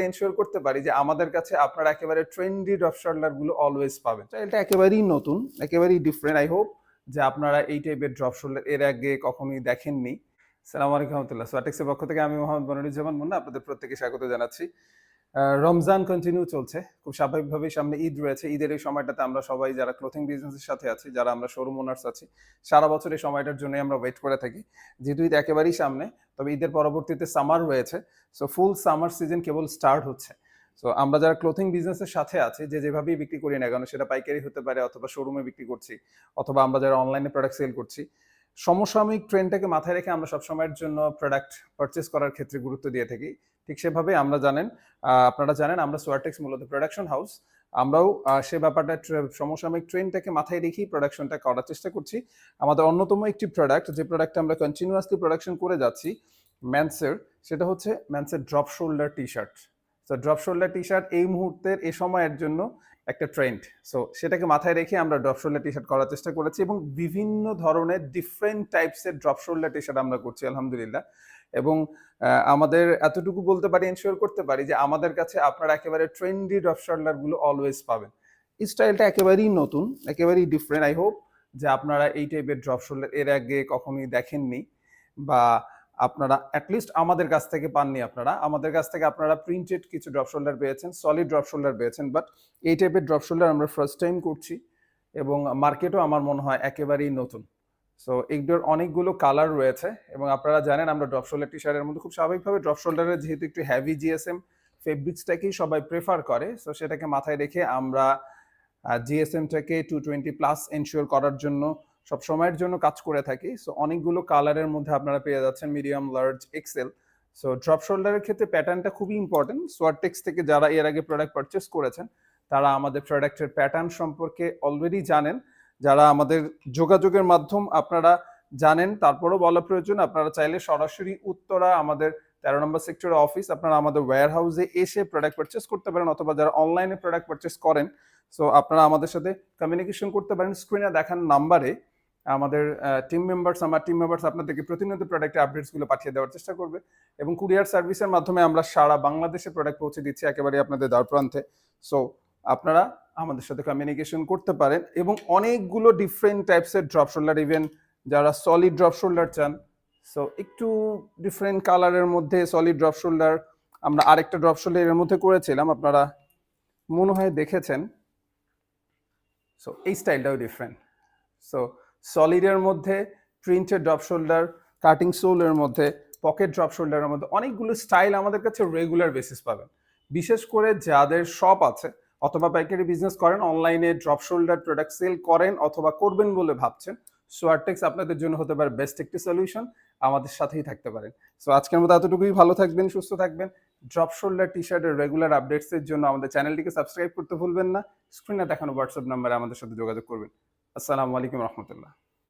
Ensure করতে পারি যে আমাদের কাছে আপনারা একেবারে ট্রেন্ডি ড্রপগুলো অলওয়েজ পাবেন। এটা একেবারেই নতুন, একেবারেই ডিফারেন্ট আই হোপ যে আপনারা এই টাইপের ড্রপ শোল্ডার এর আগে কখনোই দেখেননি। সালাম আলাইকুম রহমতুল্লাহ। সোয়াটেক্সের পক্ষ থেকে আমি মোহাম্মদ মনিরুজ্জামান মুন্না, আপনাদের প্রত্যেকে স্বাগত জানাচ্ছি। রমজান কন্টিনিউ চলছে। খুব স্বাভাবিকভাবেই সামনে ঈদ রয়েছে। ঈদের এই সময়টাতে আমরা সবাই যারা ক্লোথিং বিজনেসের সাথে আছি, যারা আমরা শোরুম ওনার্স আছি, সারা বছর এই সময়টার জন্য আমরা ওয়েট করে থাকি। যেহেতু ঈদ একেবারেই সামনে, তবে ঈদের পরবর্তীতে সামার রয়েছে। সো ফুল সামার সিজন কেবল স্টার্ট হচ্ছে। সো আমরা যারা ক্লোথিং বিজনেসের সাথে আছি, যে যেভাবেই বিক্রি করি না কেন, সেটা পাইকারি হতে পারে অথবা শোরুমে বিক্রি করছি, অথবা আমরা যারা অনলাইনে প্রোডাক্ট সেল করছি, সমসাময়িক ট্রেন্ডটাকে মাথায় রেখে আমরা সবসময়ের জন্য প্রোডাক্ট পারচেস করার ক্ষেত্রে গুরুত্ব দিয়ে থাকি। ঠিক সেভাবে আমরা জানেন আপনারা জানেন আমরা সোয়ারটেক্স মূলত প্রোডাকশন হাউস আমরাও সে ব্যাপারটা সমসাময়িক ট্রেন্ডটাকে মাথায় রেখেই প্রোডাকশনটা করার চেষ্টা করছি। আমাদের অন্যতম একটি প্রোডাক্ট যে প্রোডাক্ট আমরা কন্টিনিউয়াসলি প্রোডাকশন করে যাচ্ছি ম্যান্সের সেটা হচ্ছে ম্যান্সের drop shoulder T shirt so drop shoulder T shirt এই মুহূর্তের, এ সময়ের জন্য একটা ট্রেন্ড সো সেটাকে মাথায় রেখে আমরা ড্রপ শোল্ডার টি শার্ট করার চেষ্টা করেছি এবং বিভিন্ন ধরনের ডিফারেন্ট টাইপসের ড্রপ শোল্ডার টি শার্ট আমরা করছি, আলহামদুলিল্লাহ। এবং আমাদের এতটুকু বলতে পারি এনশিওর করতে পারি যে আমাদের কাছে আপনারা একেবারে ট্রেন্ডি ড্রপ শোল্ডারগুলো অলওয়েজ পাবেন। স্টাইলটা একেবারেই নতুন, একেবারেই ডিফারেন্ট আই হোপ যে আপনারা এই টাইপের ড্রপ শোল্ডার এর আগে কখনোই দেখেননি বা আপনারা অ্যাটলিস্ট আমাদের কাছ থেকে পাননি আপনারা। আমাদের কাছ থেকে আপনারা প্রিন্টেড কিছু ড্রপ শোল্ডার পেয়েছেন সলিড ড্রপ শোল্ডার পেয়েছেন বাট এই টাইপের ড্রপ শোল্ডার আমরা ফার্স্ট টাইম করছি এবং মার্কেটও আমার মনে হয় একেবারেই নতুন। সো এগুলোর অনেকগুলো কালার রয়েছে এবং আপনারা জানেন আমরা ড্রপ শোল্ডার টি শার্টের মধ্যে খুব স্বাভাবিকভাবে ড্রপ শোল্ডারের যেহেতু একটু হ্যাভি জিএসএম ফেব্রিক্সটাকেই সবাই প্রেফার করে। সো সেটাকে মাথায় রেখে আমরা জিএসএমটাকে টু টোয়েন্টি প্লাস এনশিওর করার জন্য সব সময়ের জন্য কাজ করে থাকি। সো অনেকগুলো কালারের মধ্যে আপনারা পেয়ে যাচ্ছেন medium large XL so drop শোল্ডারের ক্ষেত্রে প্যাটার্নটা খুবই ইম্পর্টেন্ট সোয়ারটেক্স থেকে যারা এর আগে প্রোডাক্ট পারচেস করেছেন, তারা আমাদের প্রোডাক্টের প্যাটার্ন সম্পর্কে অলরেডি জানেন। যারা আমাদের যোগাযোগের মাধ্যম আপনারা জানেন, তারপরও বলা প্রয়োজন, আপনারা চাইলে সরাসরি উত্তরা আমাদের তেরো নম্বর সেক্টরের অফিস আপনারা আমাদের ওয়্যার হাউসে এসে প্রোডাক্ট পারচেস করতে পারেন অথবা যারা অনলাইনে প্রোডাক্ট পারচেস করেন সো আপনারা আমাদের সাথে কমিউনিকেশন করতে পারেন। স্ক্রিনে দেখান নাম্বারে আমাদের টিম মেম্বার্স আমার টিম মেম্বার্স আপনাদেরকে প্রতিনিয়ত প্রোডাক্টের আপডেটসগুলো পাঠিয়ে দেওয়ার চেষ্টা করবে এবং কুরিয়ার সার্ভিসের মাধ্যমে আমরা সারা বাংলাদেশে প্রোডাক্ট পৌঁছে দিচ্ছি একেবারে আপনাদের দ্বার প্রান্তে। সো আপনারা আমাদের সাথে কমিউনিকেশন করতে পারেন এবং অনেকগুলো ডিফারেন্ট টাইপসের ড্রপ শোল্ডার ইভেন যারা সলিড ড্রপ শোল্ডার চান। সো একটু ডিফারেন্ট কালারের মধ্যে সলিড ড্রপ শোল্ডার আমরা আরেকটা ড্রপ শোল্ডার এর মধ্যে করেছিলাম, আপনারা মনে হয় দেখেছেন। সো এই স্টাইলটাও ডিফারেন্ট সো সলিডের মধ্যে প্রিন্টেড ড্রপ শোল্ডার কাটিং সোলের মধ্যে পকেট ড্রপ শোল্ডারের মধ্যে অনেকগুলো স্টাইল আমাদের কাছে রেগুলার বেসিস পাবেন। বিশেষ করে যাদের শপ আছে অথবা পাইকারি বিজনেস করেন অনলাইনে ড্রপ শোল্ডার প্রোডাক্ট সেল করেন অথবা করবেন বলে ভাবছেন সোয়ারটেক্স আপনাদের জন্য হতে পারে বেস্ট একটি সলিউশন আমাদের সাথেই থাকতে পারেন। সো আজকের মতো এতটুকুই, ভালো থাকবেন, সুস্থ থাকবেন। ড্রপ শোল্ডার টি শার্টের রেগুলার আপডেটসের জন্য আমাদের চ্যানেলটিকে সাবস্ক্রাইব করতে ভুলবেন না। স্ক্রিনে দেখানো হোয়াটসঅ্যাপ নাম্বারে আমাদের সাথে যোগাযোগ করবেন। আসসালামু আলাইকুম রহমতুল্লাহ।